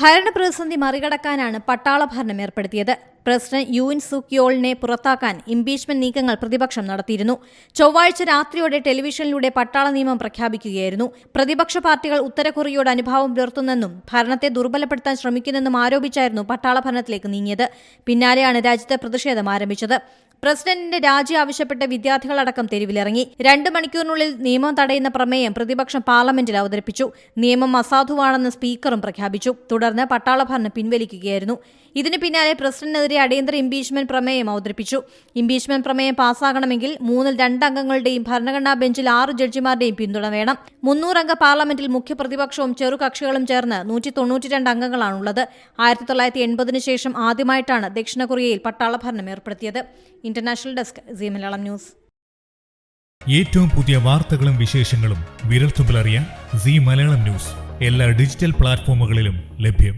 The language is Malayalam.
ഭരണപ്രതിസന്ധി മറികടക്കാനാണ് പട്ടാള ഭരണം ഏർപ്പെടുത്തിയത് പ്രസിഡന്റ് യുൻ സുക്യോളിനെ പുറത്താക്കാൻ ഇംപീച്ച്മെന്റ് നീക്കങ്ങൾ പ്രതിപക്ഷം നടത്തിയിരുന്നു. ചൊവ്വാഴ്ച രാത്രിയോടെ ടെലിവിഷനിലൂടെ പട്ടാള നിയമം പ്രഖ്യാപിക്കുകയായിരുന്നു. പ്രതിപക്ഷ പാർട്ടികൾ ഉത്തരകൊറിയയോട് അനുഭാവം പുലർത്തുന്നെന്നും ഭരണത്തെ ദുർബലപ്പെടുത്താൻ ശ്രമിക്കുന്നെന്നും ആരോപിച്ചായിരുന്നു പട്ടാള ഭരണത്തിലേക്ക് നീങ്ങിയത്. പിന്നാലെയാണ് രാജ്യത്ത് പ്രതിഷേധം ആരംഭിച്ചത്. പ്രസിഡന്റിന്റെ രാജി ആവശ്യപ്പെട്ട് വിദ്യാർത്ഥികളടക്കം തെരുവിലിറങ്ങി. രണ്ട് മണിക്കൂറിനുള്ളിൽ നിയമം തടയുന്ന പ്രമേയം പ്രതിപക്ഷം പാർലമെന്റിൽ അവതരിപ്പിച്ചു. നിയമം അസാധുവാണെന്ന് സ്പീക്കറും പ്രഖ്യാപിച്ചു. തുടർന്ന് പട്ടാള ഭരണം പിൻവലിക്കുകയായിരുന്നു. ഇതിന് പിന്നാലെ പ്രസിഡന്റിനെതിരെ അടിയന്തര ഇംപീച്ച്മെന്റ് പ്രമേയം അവതരിപ്പിച്ചു. ഇംപീച്ച്മെന്റ് പ്രമേയം പാസ്സാകണമെങ്കിൽ മൂന്നിൽ രണ്ട് അംഗങ്ങളുടെയും ഭരണഘടനാ ബെഞ്ചിൽ ആറ് ജഡ്ജിമാരുടെയും പിന്തുണ വേണം. മുന്നൂറംഗ പാർലമെന്റിൽ മുഖ്യപ്രതിപക്ഷവും ചെറുകക്ഷികളും ചേർന്ന് നൂറ്റി തൊണ്ണൂറ്റിരണ്ട് അംഗങ്ങളാണുള്ളത്. ആയിരത്തി തൊള്ളായിരത്തി എൺപതിന് ശേഷം ആദ്യമായിട്ടാണ് ദക്ഷിണ കൊറിയയിൽ പട്ടാള ഭരണം ഏർപ്പെടുത്തിയത്. International desk C Malayalam news ഏറ്റവും പുതിയ വാർത്തകളും വിശേഷങ്ങളും വിരൽത്തുമ്പിലറിയാൻ സി മലയാളം ന്യൂസ് എല്ലാ ഡിജിറ്റൽ പ്ലാറ്റ്ഫോമുകളിലും ലഭ്യം.